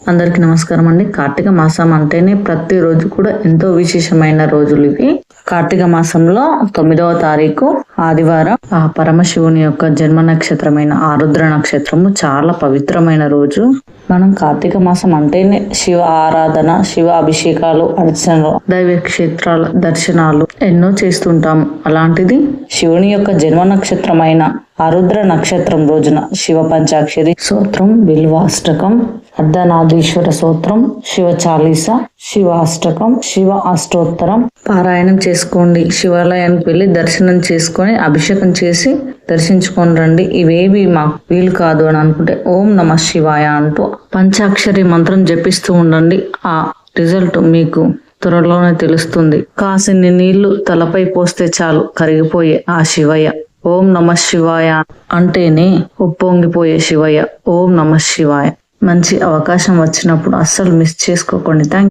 అందరికీ నమస్కారం అండి. కార్తీక మాసం అంటేనే ప్రతిరోజు కూడా ఎంతో విశేషమైన రోజులు ఇవి. కార్తీక మాసంలో తొమ్మిదవ తారీఖు ఆదివారం ఆ పరమశివుని యొక్క జన్మ నక్షత్రమైన ఆరుద్ర నక్షత్రము చాలా పవిత్రమైన రోజు. మనం కార్తీక మాసం అంటేనే శివ ఆరాధన శివ అభిషేకాలు అర్చనలు దైవ క్షేత్రాల దర్శనాలు ఎన్నో చేస్తుంటాము అలాంటిది శివుని యొక్క జన్మ నక్షత్రమైన ఆరుద్ర నక్షత్రం రోజున శివ పంచాక్షరి స్తోత్రం బిల్వాష్టకం అర్ధనాదీశ్వర సూత్రం శివ చాలీస శివ అష్టకం శివ అష్టోత్తరం. పారాయణం చేసుకోండి. శివాలయానికి వెళ్ళి దర్శనం చేసుకొని అభిషేకం చేసి దర్శించుకొని రండి. ఇవేవి మాకు వీలు కాదు అని అనుకుంటే ఓం నమ శివాయ అంటూ పంచాక్షరి మంత్రం జపిస్తూ ఉండండి. ఆ రిజల్ట్ మీకు త్వరలోనే తెలుస్తుంది. కాసిన్ని నీళ్ళు తలపై పోస్తే చాలు కరిగిపోయే ఆ శివయ్య. ఓం నమ శివాయ అంటేనే ఉప్పొంగిపోయే శివయ్య. ఓం నమ శివాయ. మంచి అవకాశం వచ్చినప్పుడు అస్సలు మిస్ చేసుకోకండి. థ్యాంక్